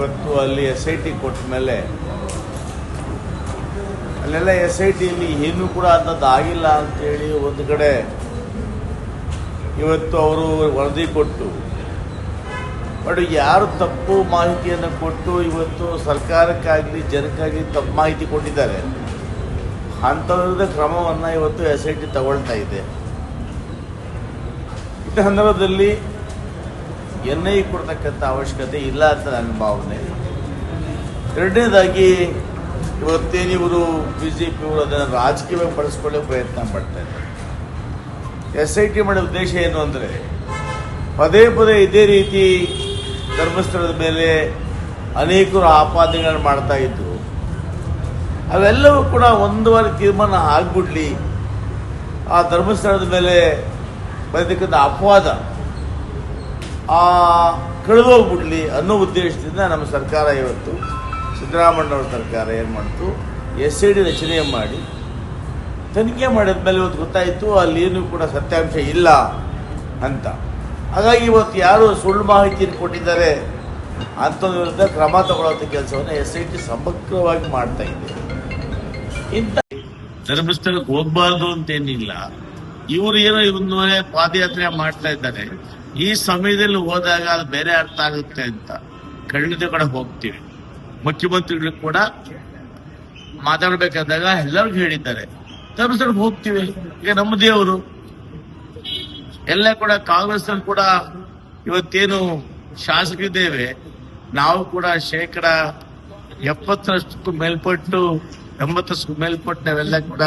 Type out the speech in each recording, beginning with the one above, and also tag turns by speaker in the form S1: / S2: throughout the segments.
S1: ಇವತ್ತು ಅಲ್ಲಿ S I T ಕೊಟ್ಟ ಮೇಲೆ ಅಲ್ಲೆಲ್ಲ ಎಸ್ ಐ ಟಿಯಲ್ಲಿ ಏನೂ ಕೂಡ ಅಂಥದ್ದು ಆಗಿಲ್ಲ ಅಂತೇಳಿ ಒಂದು ಕಡೆ ಇವತ್ತು ಅವರು ವರದಿ ಕೊಟ್ಟು, ಬಟ್ ಯಾರು ತಪ್ಪು ಮಾಹಿತಿಯನ್ನು ಕೊಟ್ಟು ಇವತ್ತು ಸರ್ಕಾರಕ್ಕಾಗಲಿ, ಜನಕ್ಕಾಗಲಿ ತಪ್ಪು ಮಾಹಿತಿ ಕೊಟ್ಟಿದ್ದಾರೆ ಅಂಥವ್ರ ವಿರುದ್ಧ ಕ್ರಮವನ್ನು ಇವತ್ತು ಎಸ್ ಐ ಟಿ ತಗೊಳ್ತಾ ಇದೆ. ಈ ಸಂದರ್ಭದಲ್ಲಿ ಎನ್ ಐ ಕೊಡ್ತಕ್ಕಂಥ ಅವಶ್ಯಕತೆ ಇಲ್ಲ ಅಂತ ನನ್ನ ಭಾವನೆ. ಎರಡನೇದಾಗಿ ಇವತ್ತೇನು ಇವರು ಬಿ ಜೆ ಪಿಯವರು ಅದನ್ನು ರಾಜಕೀಯವಾಗಿ ಬಳಸ್ಕೊಳ್ಳೋ ಪ್ರಯತ್ನ ಮಾಡ್ತಾ ಇದ್ದಾರೆ. ಎಸ್ ಐ ಟಿ ಮಾಡೋ ಉದ್ದೇಶ ಏನು ಅಂದರೆ, ಪದೇ ಪದೇ ಇದೇ ರೀತಿ ಧರ್ಮಸ್ಥಳದ ಮೇಲೆ ಅನೇಕರು ಆಪಾದನೆಗಳನ್ನು ಮಾಡ್ತಾ ಇದ್ದರು ಅವೆಲ್ಲವೂ ಕೂಡ ಒಂದು ವಾರ ತೀರ್ಮಾನ ಆಗ್ಬಿಡ್ಲಿ. ಆ ಧರ್ಮಸ್ಥಳದ ಮೇಲೆ ಬರತಕ್ಕಂಥ ಅಪವಾದ ಕಳೆದೋಗ್ಬಿಡ್ಲಿ ಅನ್ನೋ ಉದ್ದೇಶದಿಂದ ನಮ್ಮ ಸರ್ಕಾರ ಇವತ್ತು ಸಿದ್ದರಾಮಣ್ಣವ್ರ ಸರ್ಕಾರ ಏನು ಮಾಡ್ತು? ಎಸ್ ಐ ಡಿ ರಚನೆ ಮಾಡಿ, ತನಿಖೆ ಮಾಡಿದ ಮೇಲೆ ಇವತ್ತು ಗೊತ್ತಾಯಿತು ಅಲ್ಲಿ ಏನು ಕೂಡ ಸತ್ಯಾಂಶ ಇಲ್ಲ ಅಂತ. ಹಾಗಾಗಿ ಇವತ್ತು ಯಾರು ಸುಳ್ಳು ಮಾಹಿತಿಯನ್ನು ಕೊಟ್ಟಿದ್ದಾರೆ ಅಂಥವ್ರ ವಿರುದ್ಧ ಕ್ರಮ ತಗೊಳ್ಳೋಂಥ ಕೆಲಸವನ್ನು ಎಸ್ ಐ ಟಿ ಸಮಗ್ರವಾಗಿ ಮಾಡ್ತಾ ಇದೆ. ಇಂಥ ಧರ್ಮಸ್ಥಳಕ್ಕೆ ಹೋಗ್ಬಾರ್ದು ಅಂತೇನಿಲ್ಲ. ಇವರು ಏನೋ ಇವನ್ನೇ ಪಾದಯಾತ್ರೆ ಮಾಡ್ತಾ ಇದ್ದಾರೆ. ಈ ಸಮಯದಲ್ಲಿ ಹೋದಾಗ ಅದು ಬೇರೆ ಅರ್ಥ ಆಗುತ್ತೆ ಅಂತ. ಖಂಡಿತ ಕಡೆ ಹೋಗ್ತೀವಿ. ಮುಖ್ಯಮಂತ್ರಿಗಳು ಕೂಡ ಮಾತಾಡಬೇಕಾದಾಗ ಎಲ್ಲರಿಗೂ ಹೇಳಿದ್ದಾರೆ. ಧರ್ಮಸ್ಥಳಕ್ಕೆ ಹೋಗ್ತೀವಿ. ಈಗ ನಮ್ಮ ದೇವರು ಎಲ್ಲ ಕೂಡ ಕಾಂಗ್ರೆಸ್ ಕೂಡ ಇವತ್ತೇನು ಶಾಸಕರಿದ್ದೇವೆ, ನಾವು ಕೂಡ ಶೇಕಡ ಎಪ್ಪತ್ತರಷ್ಟು ಮೇಲ್ಪಟ್ಟು ಎಂಬತ್ತರಷ್ಟು ಮೇಲ್ಪಟ್ಟು ನಾವೆಲ್ಲ ಕೂಡ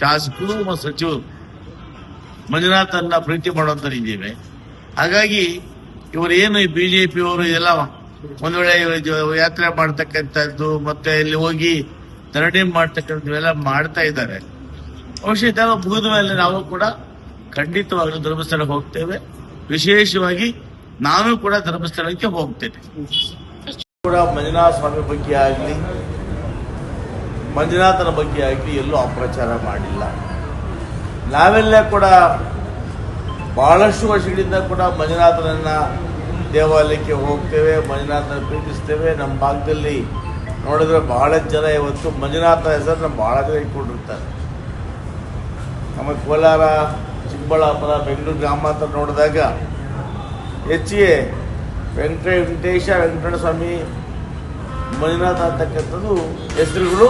S1: ಶಾಸಕರು ಮತ್ತು ಸಚಿವರು ಅನ್ನ ಪ್ರೀತಿ ಮಾಡುವಂತರಿದ್ದೇವೆ ಹಾಗಾಗಿ ಇವರು ಏನು ಈ ಬಿಜೆಪಿ ಅವರು ಎಲ್ಲ ಒಂದ್ ವೇಳೆ ಯಾತ್ರೆ ಮಾಡ್ತಕ್ಕಂಥದ್ದು ಮತ್ತೆ ಇಲ್ಲಿ ಹೋಗಿ ಧರಣಿ ಮಾಡ್ತಕ್ಕಂಥದ್ದು ಎಲ್ಲ ಮಾಡ್ತಾ ಇದ್ದಾರೆ. ಅವಶ್ಯ ಮುಗಿದ ಮೇಲೆ ನಾವು ಕೂಡ ಖಂಡಿತವಾಗ್ಲೂ ಧರ್ಮಸ್ಥಳಕ್ಕೆ ಹೋಗ್ತೇವೆ. ವಿಶೇಷವಾಗಿ ನಾನು ಕೂಡ ಧರ್ಮಸ್ಥಳಕ್ಕೆ ಹೋಗ್ತೇನೆ. ಕೂಡ ಮಂಜುನಾಥ ಸ್ವಾಮಿ ಬಗ್ಗೆ ಆಗಲಿ, ಮಂಜುನಾಥನ ಬಗ್ಗೆ ಆಗಲಿ ಎಲ್ಲೂ ಅಪ್ರಚಾರ ಮಾಡಿಲ್ಲ. ನಾವೆಲ್ಲ ಕೂಡ ಬಹಳಷ್ಟು ವರ್ಷಗಳಿಂದ ಕೂಡ ಮಂಜುನಾಥನನ್ನ ದೇವಾಲಯಕ್ಕೆ ಹೋಗ್ತೇವೆ, ಮಂಜುನಾಥನ ಪ್ರೀತಿಸ್ತೇವೆ. ನಮ್ಮ ಭಾಗದಲ್ಲಿ ನೋಡಿದ್ರೆ ಬಹಳ ಜನ ಇವತ್ತು ಮಂಜುನಾಥನ ಹೆಸರನ್ನ ಬಹಳ ಜನ ಇಟ್ಕೊಂಡಿರ್ತಾರೆ. ನಮ್ಮ ಕೋಲಾರ, ಚಿಕ್ಕಬಳ್ಳಾಪುರ, ಬೆಂಗಳೂರು ಗ್ರಾಮಾಂತರ ನೋಡಿದಾಗ ಹೆಚ್ಚಿಗೆ ವೆಂಕಟ ವೆಂಕಟೇಶ ವೆಂಕಟಸ್ವಾಮಿ ಸ್ವಾಮಿ, ಮಂಜುನಾಥ ಅಂತಕ್ಕಂಥದ್ದು ಹೆಸರುಗಳು